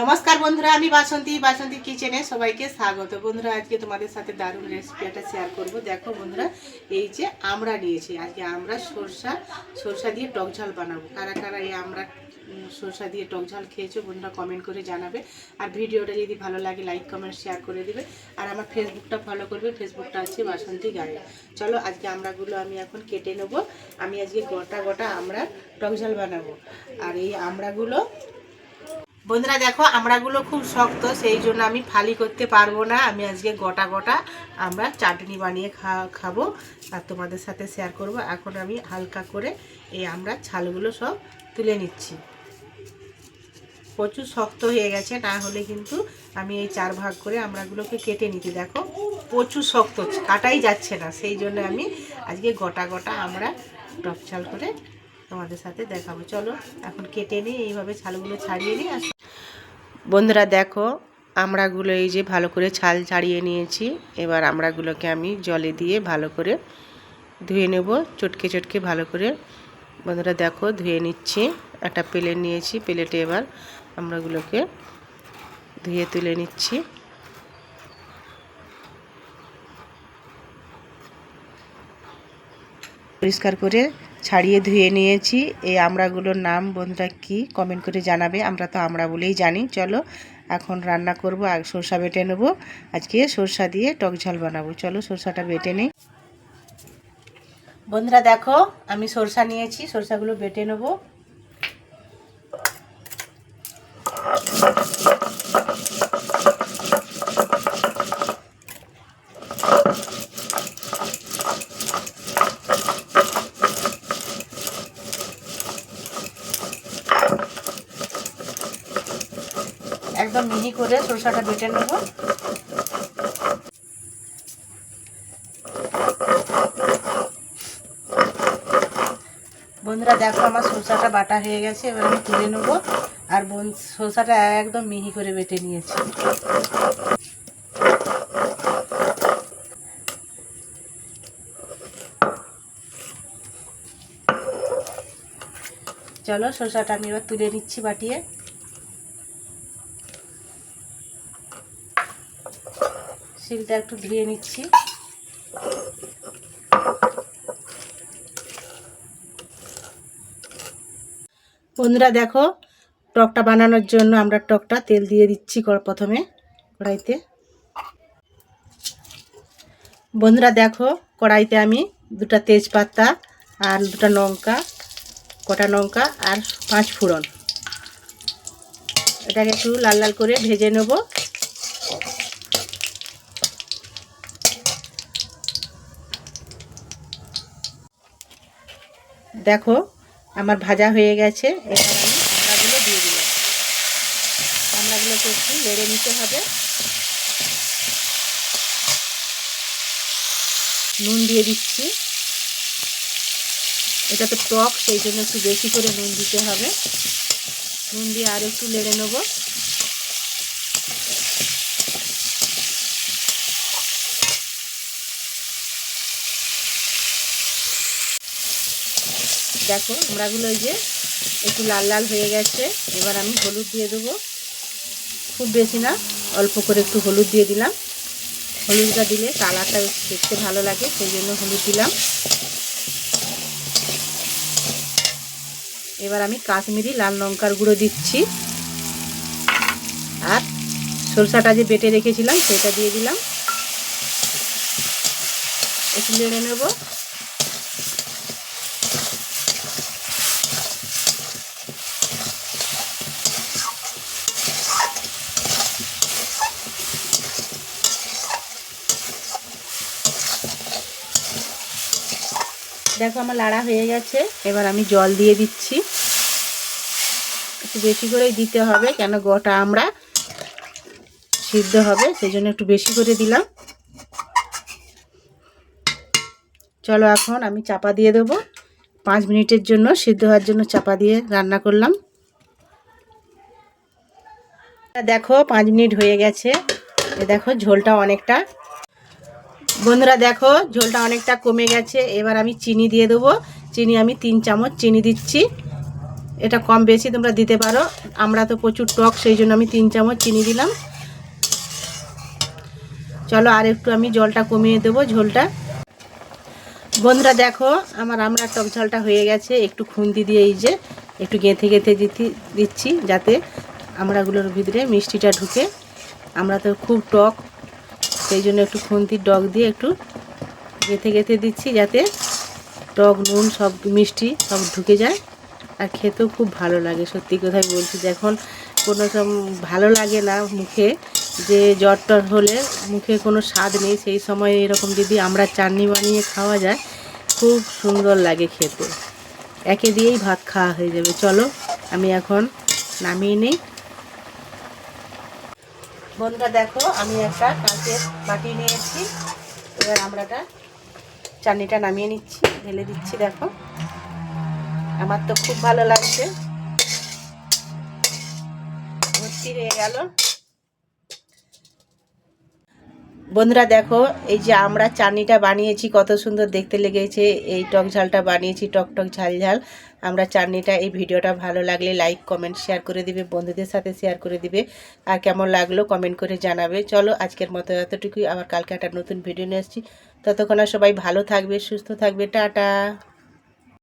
নমস্কার বন্ধুরা, আমি বাসন্তী বাসন্তী কিচেনে সবাইকে স্বাগত। বন্ধুরা, আজকে তোমাদের সাথে দারুণ রেসিপি একটা শেয়ার করব। দেখো বন্ধুরা, এই যে আমরা নিয়েছি, আজকে আমরা সরষা সরষা দিয়ে টক ঝাল বানাবো। কারা কারা এই আমরা সরষা দিয়ে টক ঝাল খেয়েছো, বন্ধুরা কমেন্ট করে জানাবে। আর ভিডিওটা যদি ভালো লাগে লাইক কমেন্ট শেয়ার করে দেবে। আর আমার ফেসবুকটা ফলো করবে ফেসবুকটা আছে বাসন্তী গায়ে। চলো, আজকে আমরাগুলো আমি এখন কেটে নেব। আমি আজকে গোটা গোটা আমরা টক ঝাল বানাবো। আর এই আমড়াগুলো বন্ধুরা দেখো আমড়াগুলো খুব শক্ত, সেই জন্য আমি ফালি করতে পারব না। আমি আজকে গোটা গোটা আমরা চাটনি বানিয়ে খাব আর তোমাদের সাথে শেয়ার করব। এখন আমি হালকা করে এই আমরা ছালগুলো সব তুলে নিচ্ছি। প্রচুর শক্ত হয়ে গেছে, না হলে কিন্তু আমি এই চার ভাগ করে আমড়াগুলোকে কেটে নিতে দেখো, প্রচুর শক্ত, কাটাই যাচ্ছে না। সেই জন্য আমি আজকে গোটা গোটা আমরা টক চাল করে তোমাদের সাথে দেখাবো। চলো, এখন কেটে নিই, এইভাবে ছালগুলো ছাড়িয়ে নিই আর বন্ধুরা দেখো, আমড়াগুলো এই যে ভালো করে ছাল ছাড়িয়ে নিয়েছি। এবার আমড়াগুলোকে আমি জলে দিয়ে ভালো করে ধুয়ে নেব, চটকে চটকে ভালো করে। বন্ধুরা দেখো, ধুয়ে নিচ্ছি, একটা প্লেট নিয়েছি, প্লেটে এবার আমড়াগুলোকে ধুয়ে তুলে নিচ্ছি। পরিষ্কার করে ছাড়িয়ে ধুয়ে নিয়েছি। এই আমড়াগুলোর নাম বন্ধুরা কি কমেন্ট করে জানাবে, আমরা তো আমড়া বলেই জানি। চলো এখন রান্না করব, আর সরষা বেটে নেব। আজকে সরষা দিয়ে টক ঝাল বানাবো। চলো সরষাটা বেটে নেই। বন্ধুরা দেখো, আমি সরষা নিয়েছি, সরষাগুলো বেটে নেব। একদম মিহি করে সরষাটা বেটে নেব। বন্ধুরা, দেখো আমার সরষাটা বাটা হয়ে গেছে, এবার আমি তুলে নেব। আর বন, সরষাটা একদম মিহি করে বেটে নিয়েছি। চলো, সরষাটা আমি এবার তুলে নিচ্ছি বাটিয়ে। শিলটা একটু ধুয়ে নিচ্ছি। বন্ধুরা দেখো, টকটা বানানোর জন্য আমরা টকটা তেল দিয়ে দিচ্ছি প্রথমে কড়াইতে। বন্ধুরা দেখো, কড়াইতে আমি দুটা তেজপাতা আর দুটা লঙ্কা, কটা লঙ্কা আর পাঁচ ফোড়ন। এটাকে একটু লাল লাল করে ভেজে নেব। দেখো, আমার ভাজা হয়ে গেছে। এবার আমি আমড়াগুলো দিয়ে দিলাম। আমড়াগুলোকে একটু নেড়ে নিতে হবে। নুন দিয়ে দিচ্ছি। এটা তো টক, সেই জন্য একটু বেশি করে নুন দিতে হবে। নুন দিয়ে আর একটু নেড়ে নেব। দেখো ওই যে একটু লাল লাল হয়ে গেছে। এবার আমি হলুদ দিয়ে দেবো। খুব বেশি না, অল্প করে একটু হলুদ দিয়ে দিলাম। হলুদটা দিলে কালারটা দেখতে ভালো লাগে, সেই জন্য হলুদ দিলাম। এবার আমি কাশ্মীরি লাল লঙ্কার গুঁড়ো দিচ্ছি। আর সরষাটা যে বেটে রেখেছিলাম, সেটা দিয়ে দিলাম। একটু নেড়ে নেব। দেখো আমার লাড়া হয়ে গেছে। এবার আমি জল দিয়ে দিচ্ছি। একটু বেশি করেই দিতে হবে, কেন গোটা আমরা সিদ্ধ হবে সেই জন্য একটু বেশি করে দিলাম। চলো এখন আমি চাপা দিয়ে দেবো। পাঁচ মিনিটের জন্য, সিদ্ধ হওয়ার জন্য চাপা দিয়ে রান্না করলাম। দেখো, পাঁচ মিনিট হয়ে গেছে। দেখো, ঝোলটা অনেকটা বন্ধুরা দেখো, ঝোলটা অনেকটা কমে গেছে, এবার আমি চিনি দিয়ে দেবো। চিনি আমি তিন চামচ চিনি দিচ্ছি। এটা কম বেশি তোমরা দিতে পারো। আমরা তো প্রচুর টক, সেই জন্য আমি তিন চামচ চিনি দিলাম। চলো আর একটু আমি জলটা কমিয়ে দেবো ঝোলটা। বন্ধুরা দেখো, আমার আমরা টক ঝালটা হয়ে গেছে। একটু খুন্তি দিয়ে এই যে, একটু গেঁথে গেঁথে দিচ্ছি যাতে আমড়াগুলোর ভিতরে মিষ্টিটা ঢুকে। আমরা তো খুব টক সেই জন্য একটু খুন্তির ডগ দিয়ে একটু গেঁথে গেঁথে দিচ্ছি যাতে টক নুন, সব মিষ্টি সব ঢুকে যায়। আর খেতেও খুব ভালো লাগে, সত্যি কথাই বলছি। যখন কোনো ভালো লাগে না মুখে, যে জ্বর টর হলে মুখে কোনো স্বাদ নেই, সেই সময় এরকম যদি আমরা চাটনি বানিয়ে খাওয়া যায়, খুব সুন্দর লাগে খেতে। একে দিয়েই ভাত খাওয়া হয়ে যাবে। চলো, আমি এখন নামিয়ে নিই। বন্ধুরা দেখো, আমি একটা কাঁচের বাটি নিয়েছি। এবার আমরাটা চাটনিটা নামিয়ে নিচ্ছি, ঢেলে দিচ্ছি, দেখো। আমার তো খুব ভালো লাগছে। ভর্তি হয়ে গেল। বন্ধুরা দেখো, এই যে আমরা চাটনিটা বানিয়েছি, কত সুন্দর দেখতে লেগেছে। এই টক ঝালটা বানিয়েছি, টক টক ঝাল ঝাল। আমরা চাটনিটা এই ভিডিওটা ভালো লাগলে লাইক কমেন্ট শেয়ার করে দিবে, বন্ধুদের সাথে শেয়ার করে দিবে। আর কেমন লাগল কমেন্ট করে জানাবে। চলো, আজকের মতো এতটুকুই। আবার কালকে একটা নতুন ভিডিও নিয়ে এসেছি ততক্ষণ সবাই ভালো থাকবে, সুস্থ থাকবে। টাটা!